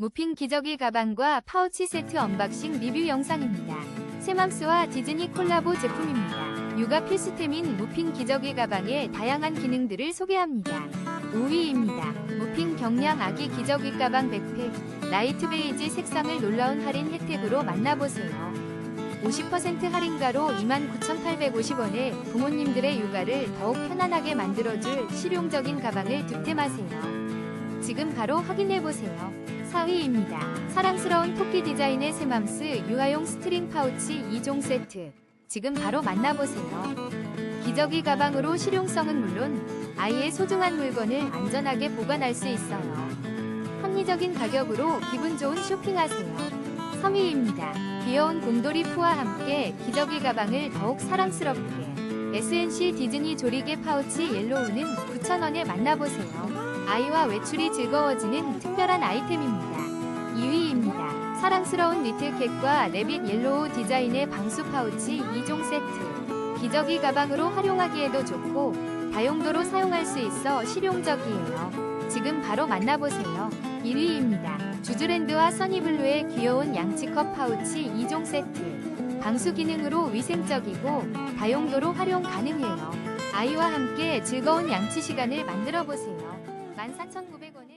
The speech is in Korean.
무핀 기저귀 가방과 파우치 세트 언박싱 리뷰 영상입니다. 세맘스와 디즈니 콜라보 제품입니다. 육아 필수템인 무핀 기저귀 가방의 다양한 기능들을 소개합니다. 5위입니다. 무핀 경량 아기 기저귀 가방 백팩 라이트 베이지 색상을 놀라운 할인 혜택으로 만나보세요. 50% 할인가로 29,850원에 부모님들의 육아를 더욱 편안하게 만들어줄 실용적인 가방을 득템하세요. 지금 바로 확인해보세요. 4위입니다. 사랑스러운 토끼 디자인의 세맘스 유아용 스트링 파우치 2종 세트. 지금 바로 만나보세요. 기저귀 가방으로 실용성은 물론 아이의 소중한 물건을 안전하게 보관할 수 있어요. 합리적인 가격으로 기분 좋은 쇼핑하세요. 3위입니다. 귀여운 곰돌이 푸와 함께 기저귀 가방을 더욱 사랑스럽게 SNC 디즈니 조리개 파우치 옐로우는 9,000원에 만나보세요. 아이와 외출이 즐거워지는 특별한 아이템입니다. 2위입니다. 사랑스러운 니틀캣과 레빗 옐로우 디자인의 방수 파우치 2종 세트. 기저귀 가방으로 활용하기에도 좋고 다용도로 사용할 수 있어 실용적이에요. 지금 바로 만나보세요. 1위입니다. 주주랜드와 써니블루의 귀여운 양치컵 파우치 2종 세트. 방수 기능으로 위생적이고 다용도로 활용 가능해요. 아이와 함께 즐거운 양치 시간을 만들어 보세요. 14,900원.